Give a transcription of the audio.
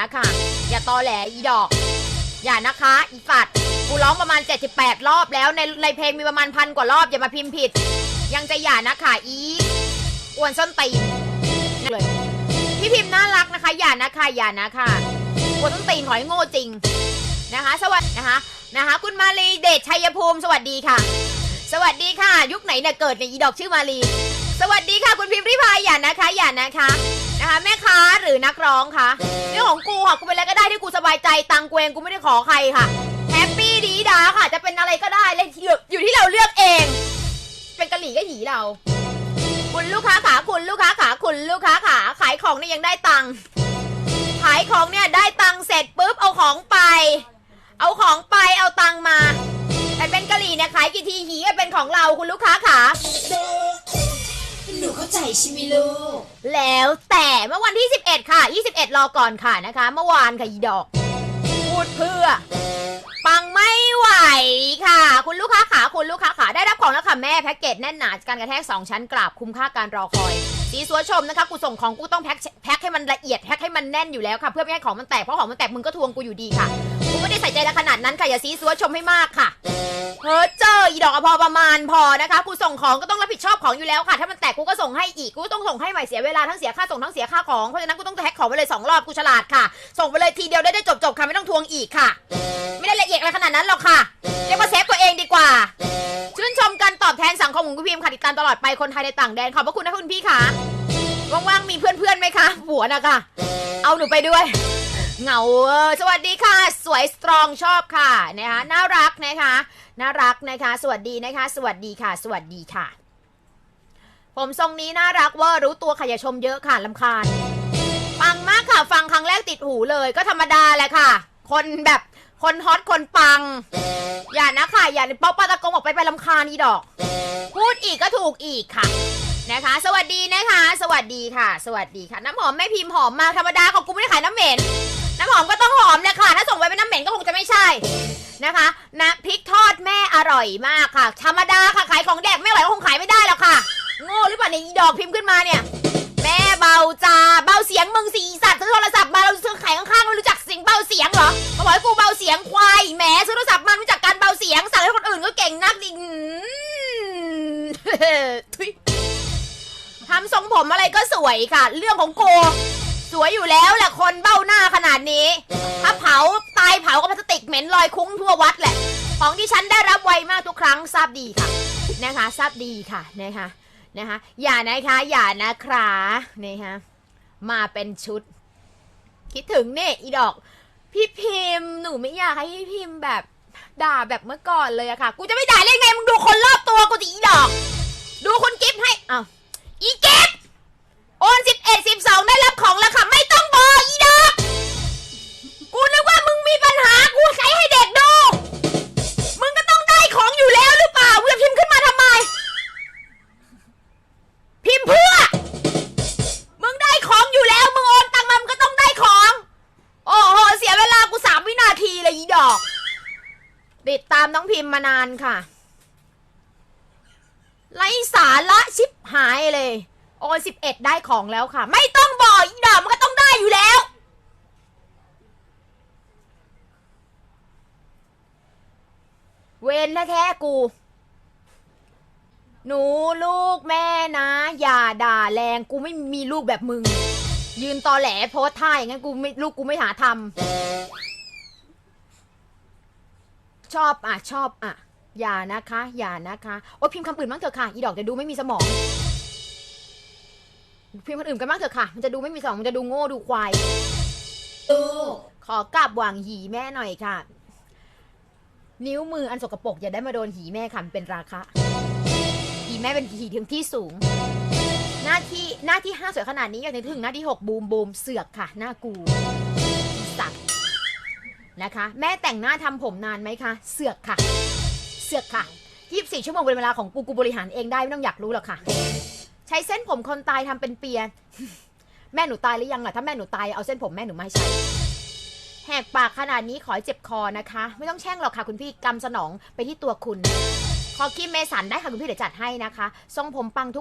นะคะ อย่าตอแหลอีดอก อย่านะคะอีสัตว์กูร้องประมาณ 78 รอบแล้วในในเพลงมีประมาณพันกว่ารอบอย่ามาพิมพ์ผิด ยังจะอย่านะคะอีอ้วนส้นตีนเลยพี่พิมพ์น่ารักนะคะ อย่านะคะอย่านะคะอ้วนส้นตีนขอให้โง่จริงนะคะ สวัสดีนะคะนะคะ คุณมาลีเดชชัยภูมิ สวัสดีค่ะ สวัสดีค่ะ ยุคไหนเนี่ยเกิดในอีดอกชื่อมาลี สวัสดีค่ะ คุณพิมพ์ริพายอย่านะคะอย่านะคะ รือนักร้องคะเรื่องของกูค่ะกูเป็นอะไรก็ได้ที่กูสบายใจตังกูเองกูไม่ได้ขอใครค่ะแฮปปี้ดีดาค่ะ จะเป็นอะไรก็ได้เลยอยู่ที่เราเลือกเอง เป็นกะหรี่ก็หยีเรา คุณลูกค้าขาคุณลูกค้าขาคุณลูกค้าขาขายของเนี่ยยังได้ตังค์ขายของเนี่ยได้ตังค์เสร็จปุ๊บเอาของไป เอาของไปเอาตังค์มาแต่เป็นกะหรี่เนี่ยขายกี่ทีหีเป็นของเราคุณลูกค้าขาหนูเข้าใจใช่ไหมลูก แล้วแต่เมื่อวันที่ 11 ค่ะ 21 รอก่อนค่ะนะคะ เมื่อวานค่ะอีดอก พูดเพื่อ ปังไม่ไหวค่ะ คุณลูกค้าขาคุณลูกค้า แล้วค่ะแม่แพ็กเกจแน่นหนาการกระแทก 2 ชั้นกราบคุ้มค่าการรอคอย สีสัวชมนะคะกูส่งของกูต้องแพ็คแพ็คให้มันละเอียดแพ็คให้มันแน่นอยู่แล้วค่ะเพื่อไม่ให้ของมันแตกเพราะของมันแตกมึงก็ทวงกูอยู่ดีค่ะกูไม่ได้ใส่ใจในขนาดนั้นค่ะอย่าสีสัวชมให้มากค่ะเฮ้อเจออีดอกอพอประมาณพอนะคะกูส่งของก็ต้องรับผิดชอบของอยู่แล้วค่ะ ถ้ามันแตกกูก็ส่งให้อีกกูก็ต้องส่งให้ใหม่เสียเวลาทั้งเสียค่าส่งทั้งเสียค่าของเพราะฉะนั้นกูต้องแท็กของไปเลยสองรอบกูฉลาดค่ะ ส่งไปเลยทีเดียวได้ได้จบจบค่ะไม่ต้องทวงอีกค่ะ ไม่ได้ละเอียดอะไรขนาดนั้นหรอกค่ะเรียกว่าเซฟตัวเองดีกว่า ของคุณพิมพ์ค่ะติดตามตลอดไปคนไทยในต่างแดนขอบพระคุณนะคุณพี่ค่ะว่างๆมีเพื่อนๆไหมคะหัวนะคะเอาหนูไปด้วยเหงาเออสวัสดีค่ะ สวยสตรองชอบค่ะนะคะน่ารักนะคะน่ารักนะคะ สวัสดีนะคะ สวัสดีค่ะ สวัสดีค่ะ ผมทรงนี้น่ารักเว่ารู้ตัวค่ะอย่าชมเยอะค่ะลำคาญ ฟังมากค่ะ ฟังครั้งแรกติดหูเลยก็ธรรมดาแหละค่ะ คนแบบ คนฮอตคนปัง อย่านะค่ะ อย่าป๊อปปาตะกงออกไปไปลำคาญอีดอก พูดอีกก็ถูกอีกค่ะนะคะ สวัสดีนะคะ สวัสดีค่ะ สวัสดีค่ะ น้ำหอมแม่พิมพ์หอมมาธรรมดาของกูไม่ได้ขายน้ำเหม็น น้ำหอมก็ต้องหอมแหละค่ะ ถ้าส่งไปเป็นน้ำเหม็นก็คงจะไม่ใช่นะคะนะพริกทอดแม่อร่อยมากค่ะ ธรรมดาค่ะขายของแดกไม่ไหวก็คงขายไม่ได้หรอกค่ะโง่หรือเปล่าเนี่ยดอกพิมพ์ขึ้นมาเนี่ย ทุยทำทรงผมอะไรก็สวยค่ะ เรื่องของกูสวยอยู่แล้วแหละคนเบ้าหน้าขนาดนี้ ถ้าเผาตายเผากับพลาสติกเหม็นลอยคุ้งทั่ววัดแหละ ของที่ฉันได้รับไวมากทุกครั้งทราบดีค่ะ นะคะทราบดีค่ะนะคะนะคะอย่านะคะอย่านะคะนะคะมาเป็นชุด คิดถึงเนี่ยอีดอก พี่พิมพ์ หนูไม่อยากให้พี่พิมพ์แบบด่าแบบเมื่อก่อนเลยอะค่ะ กูจะไม่ด่าได้ไงมึงดูคนรอบตัวกูสิอีดอก ดูคุณกิฟให้อ้าวอีกิฟโอนสิบเอ็ดสิบสองได้รับของแล้วค่ะ ไม่ต้องบอกอีดอกกูนึกว่ามึงมีปัญหา กูใช้ให้เด็กดู มึงก็ต้องได้ของอยู่แล้วหรือเปล่ามึงจะพิมพ์ขึ้นมาทำไม พิมพ์เพื่อ มึงได้ของอยู่แล้ว มึงโอนตังมามึงก็ต้องได้ของ โอ้โห เสียเวลากูสามวินาทีเลยอีดอก ติดตามน้องพิมพ์มานานค่ะ ไร้สาระชิบหายเลย โอนสิบเอ็ดได้ของแล้วค่ะ ไม่ต้องบอกอีดอกมันก็ต้องได้อยู่แล้ว เวนแท้ๆกู หนูลูกแม่นะ อย่าด่าแรงกูไม่มีลูกแบบมึง ยืนตอแหลโพสท่าอย่างงั้นกูไม่ลูกกูไม่หาทำชอบอะ ชอบอะ อย่านะคะ อย่านะคะ โอ้พิมพ์คำอื่นบ้างเถอะค่ะ อีดอกจะดูไม่มีสมอง พิมพ์คนอื่นกันบ้างเถอะค่ะ มันจะดูไม่มีสมอง มันจะดูโง่ดูควายลูขอกราบหว่างหีแม่หน่อยค่ะ นิ้วมืออันสกปรกอย่าได้มาโดนหีแม่ค่ะมันเป็นราคะ หีแม่เป็นหีถึงที่สูง หน้าที่หน้าที่ห้าสวยขนาดนี้อยากจะถึงหน้าที่หกบูมบูมเสือกค่ะ หน้ากูสัตว์นะคะ แม่แต่งหน้าทำผมนานไหมคะ เสือกค่ะ เสือกค่ะ 24 ชั่วโมงเป็นเวลาของกูกูบริหารเองได้ไม่ต้องอยากรู้หรอกค่ะ ใช้เส้นผมคนตายทำเป็นเปีย แม่หนูตายหรือยังล่ะถ้าแม่หนูตายเอาเส้นผมแม่หนูไม่ใช้แหกปากขนาดนี้ขอเจ็บคอนะคะ ไม่ต้องแช่งหรอกค่ะคุณพี่กำสนองไปที่ตัวคุณ ขอคิมเมสันได้ค่ะคุณพี่เดี๋ยวจัดให้นะคะ ทรงผมปังทุก